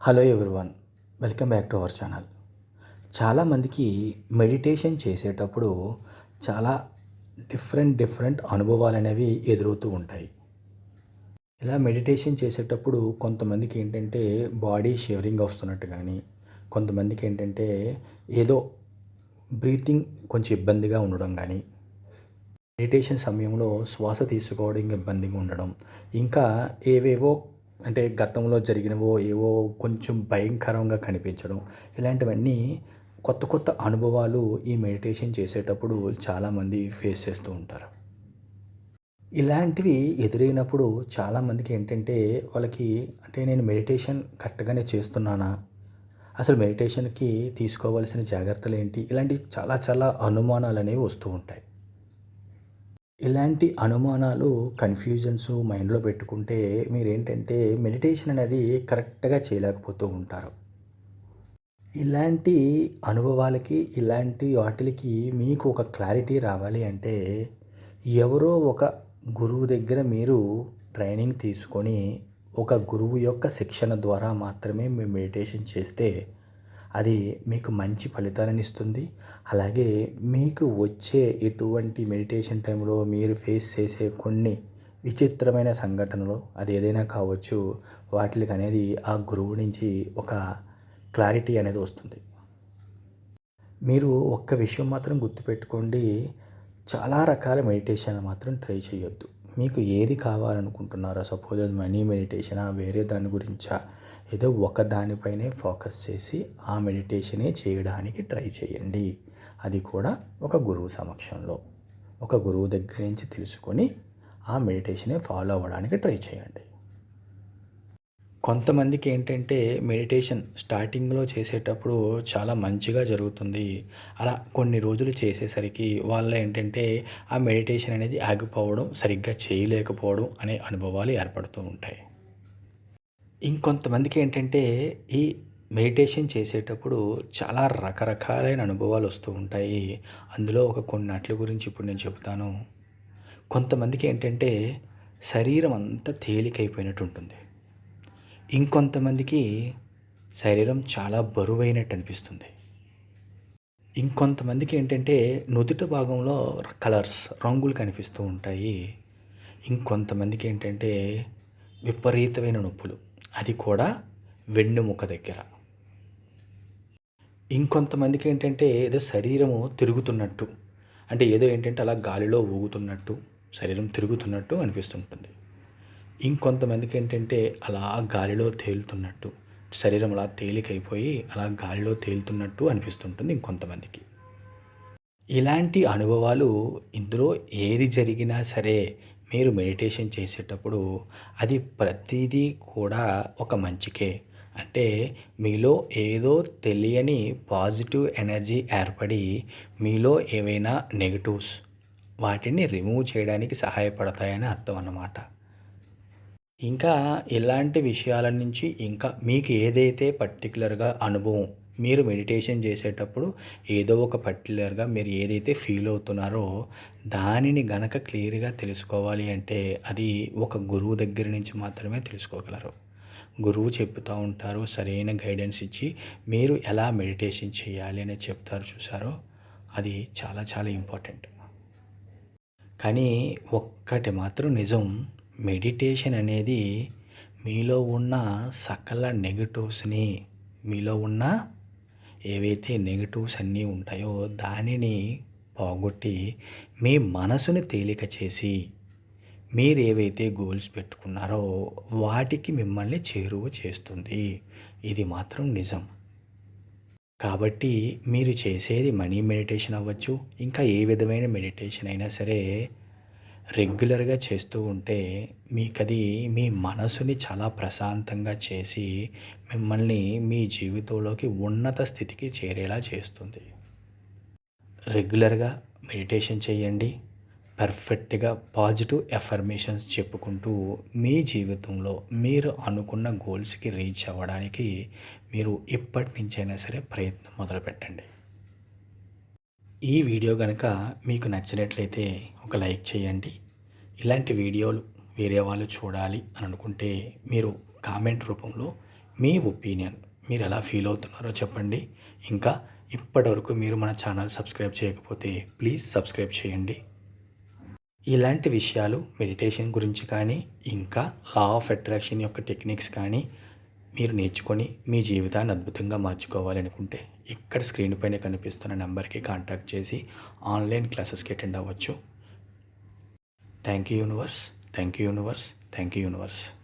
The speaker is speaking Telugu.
Hello everyone welcome back to our channel. చాలామందికి మెడిటేషన్ చేసేటప్పుడు చాలా డిఫరెంట్ డిఫరెంట్ అనుభవాలు అనేవి ఎదురవుతూ ఉంటాయి. ఇలా మెడిటేషన్ చేసేటప్పుడు కొంతమందికి ఏంటంటే బాడీ షివరింగ్ వస్తున్నట్టు కానీ కొంతమందికి ఏంటంటే ఏదో బ్రీతింగ్ కొంచెం ఇబ్బందిగా ఉండడం కానీ మెడిటేషన్ సమయంలో శ్వాస తీసుకోవడం ఇబ్బందిగా ఉండడం ఇంకా ఏవేవో అంటే గతంలో జరిగినవో ఏవో కొంచెం భయంకరంగా కనిపించడం ఇలాంటివన్నీ కొత్త కొత్త అనుభవాలు ఈ మెడిటేషన్ చేసేటప్పుడు చాలామంది ఫేస్ చేస్తూ ఉంటారు. ఇలాంటివి ఎదురైనప్పుడు చాలామందికి ఏంటంటే వాళ్ళకి అంటే నేను మెడిటేషన్ కరెక్ట్గానే చేస్తున్నానా? అసలు మెడిటేషన్కి తీసుకోవాల్సిన జాగ్రత్తలు ఏంటి? ఇలాంటి చాలా చాలా అనుమానాలు అనేవి వస్తూ ఉంటాయి. ఇలాంటి అనుమానాలు కన్ఫ్యూజన్స్ మైండ్లో పెట్టుకుంటే మీరేంటంటే మెడిటేషన్ అనేది కరెక్ట్గా చేయలేకపోతూ ఉంటారు. ఇలాంటి అనుభవాలకి ఇలాంటి వాటికి మీకు ఒక క్లారిటీ రావాలి అంటే ఎవరో ఒక గురువు దగ్గర మీరు ట్రైనింగ్ తీసుకొని ఒక గురువు యొక్క శిక్షణ ద్వారా మాత్రమే మీరు మెడిటేషన్ చేస్తే అది మీకు మంచి ఫలితాలను ఇస్తుంది. అలాగే మీకు వచ్చే ఎటువంటి మెడిటేషన్ టైంలో మీరు ఫేస్ చేసే కొన్ని విచిత్రమైన సంఘటనలు అది ఏదైనా కావచ్చు వాటికి అనేది ఆ గురువు నుంచి ఒక క్లారిటీ అనేది వస్తుంది. మీరు ఒక్క విషయం మాత్రం గుర్తుపెట్టుకోండి చాలా రకాల మెడిటేషన్లు మాత్రం ట్రై చేయొద్దు. మీకు ఏది కావాలనుకుంటున్నారో సపోజ్ అది మనీ మెడిటేషనా వేరే దాని గురించా? ఏదో ఒక దానిపైనే ఫోకస్ చేసి ఆ మెడిటేషనే చేయడానికి ట్రై చేయండి. అది కూడా ఒక గురువు సమక్షంలో. ఒక గురువు దగ్గర నుంచి తెలుసుకొని ఆ మెడిటేషనే ఫాలో అవ్వడానికి ట్రై చేయండి. కొంతమందికి ఏంటంటే మెడిటేషన్ స్టార్టింగ్లో చేసేటప్పుడు చాలా మంచిగా జరుగుతుంది. అలా కొన్ని రోజులు చేసేసరికి వాళ్ళ ఏంటంటే ఆ మెడిటేషన్ అనేది ఆగిపోవడం సరిగ్గా చేయలేకపోవడం అనే అనుభవాలు ఏర్పడుతూ ఉంటాయి. ఇంకొంతమందికి ఏంటంటే ఈ మెడిటేషన్ చేసేటప్పుడు చాలా రకరకాలైన అనుభవాలు వస్తూ ఉంటాయి. అందులో ఒక కొన్నిట్ల గురించి ఇప్పుడు నేను చెబుతాను. కొంతమందికి ఏంటంటే శరీరం అంతా తేలికైపోయినట్టు ఉంటుంది. ఇంకొంతమందికి శరీరం చాలా బరువైనట్టు అనిపిస్తుంది. ఇంకొంతమందికి ఏంటంటే నుదుట భాగంలో కలర్స్ రంగులు కనిపిస్తూ ఉంటాయి. ఇంకొంతమందికి ఏంటంటే విపరీతమైన నొప్పులు. అది కూడా వెన్నుముక దగ్గర. ఇంకొంతమందికి ఏంటంటే ఏదో శరీరము తిరుగుతున్నట్టు. అంటే ఏదో ఏంటంటే అలా గాలిలో ఊగుతున్నట్టు శరీరం తిరుగుతున్నట్టు అనిపిస్తుంటుంది. ఇంకొంతమందికి ఏంటంటే అలా గాలిలో తేలుతున్నట్టు శరీరం అలా తేలికైపోయి అలా గాలిలో తేలుతున్నట్టు అనిపిస్తుంటుంది ఇంకొంతమందికి. ఇలాంటి అనుభవాలు ఇందులో ఏది జరిగినా సరే మీరు మెడిటేషన్ చేసేటప్పుడు అది ప్రతిదీ కూడా ఒక మంచికే. అంటే మీలో ఏదో తెలియని పాజిటివ్ ఎనర్జీ ఏర్పడి మీలో ఏవైనా నెగటివ్స్ వాటిని రిమూవ్ చేయడానికి సహాయపడతాయని అర్థం అన్నమాట. ఇంకా ఇలాంటి విషయాల నుంచి ఇంకా మీకు ఏదైతే పర్టికులర్గా అనుభవం మీరు మెడిటేషన్ చేసేటప్పుడు ఏదో ఒక పర్టికులర్గా మీరు ఏదైతే ఫీల్ అవుతున్నారో దానిని గనక క్లియర్గా తెలుసుకోవాలి అంటే అది ఒక గురువు దగ్గర నుంచి మాత్రమే తెలుసుకోగలరు. గురువు చెప్తూ ఉంటారు సరైన గైడెన్స్ ఇచ్చి మీరు ఎలా మెడిటేషన్ చేయాలి అనేది చెప్తారు చూసారో అది చాలా చాలా ఇంపార్టెంట్. కానీ ఒక్కటి మాత్రం నిజం మెడిటేషన్ అనేది మీలో ఉన్న సకల నెగటివ్స్ని మీలో ఉన్న ఏవైతే నెగటివ్స్ అన్నీ ఉంటాయో దానిని పోగొట్టి మీ మనసుని తేలిక చేసి మీరు ఏవైతే గోల్స్ పెట్టుకున్నారో వాటికి మిమ్మల్ని చేరువ చేస్తుంది. ఇది మాత్రం నిజం. కాబట్టి మీరు చేసేది మనీ మెడిటేషన్ అవ్వచ్చు ఇంకా ఏ విధమైన మెడిటేషన్ అయినా సరే రెగ్యులర్గా చేస్తూ ఉంటే మీకు అది మీ మనసుని చాలా ప్రశాంతంగా చేసి మిమ్మల్ని మీ జీవితంలోకి ఉన్నత స్థితికి చేరేలా చేస్తుంది. రెగ్యులర్గా మెడిటేషన్ చేయండి. పర్ఫెక్ట్గా పాజిటివ్ ఎఫర్మేషన్స్ చెప్పుకుంటూ మీ జీవితంలో మీరు అనుకున్న గోల్స్కి రీచ్ అవ్వడానికి మీరు ఇప్పటి నుంచైనా సరే ప్రయత్నం మొదలుపెట్టండి. ఈ వీడియో కనుక మీకు నచ్చినట్లయితే ఒక లైక్ చేయండి. ఇలాంటి వీడియోలు వేరే వాళ్ళు చూడాలి అని అనుకుంటే మీరు కామెంట్ రూపంలో మీ ఒపీనియన్ మీరు ఎలా ఫీల్ అవుతున్నారో చెప్పండి. ఇంకా ఇప్పటివరకు మీరు మన ఛానల్ సబ్స్క్రైబ్ చేయకపోతే ప్లీజ్ సబ్స్క్రైబ్ చేయండి. ఇలాంటి విషయాలు మెడిటేషన్ గురించి కానీ ఇంకా లా ఆఫ్ అట్రాక్షన్ యొక్క టెక్నిక్స్ కానీ మీరు నేర్చుకొని మీ జీవితాన్ని అద్భుతంగా మార్చుకోవాలనుకుంటే ఇక్కడ స్క్రీన్ పైన కనిపిస్తున్న నెంబర్కి కాంటాక్ట్ చేసి ఆన్లైన్ క్లాసెస్కి అటెండ్ అవ్వచ్చు. Thank you universe. Thank you universe. Thank you universe.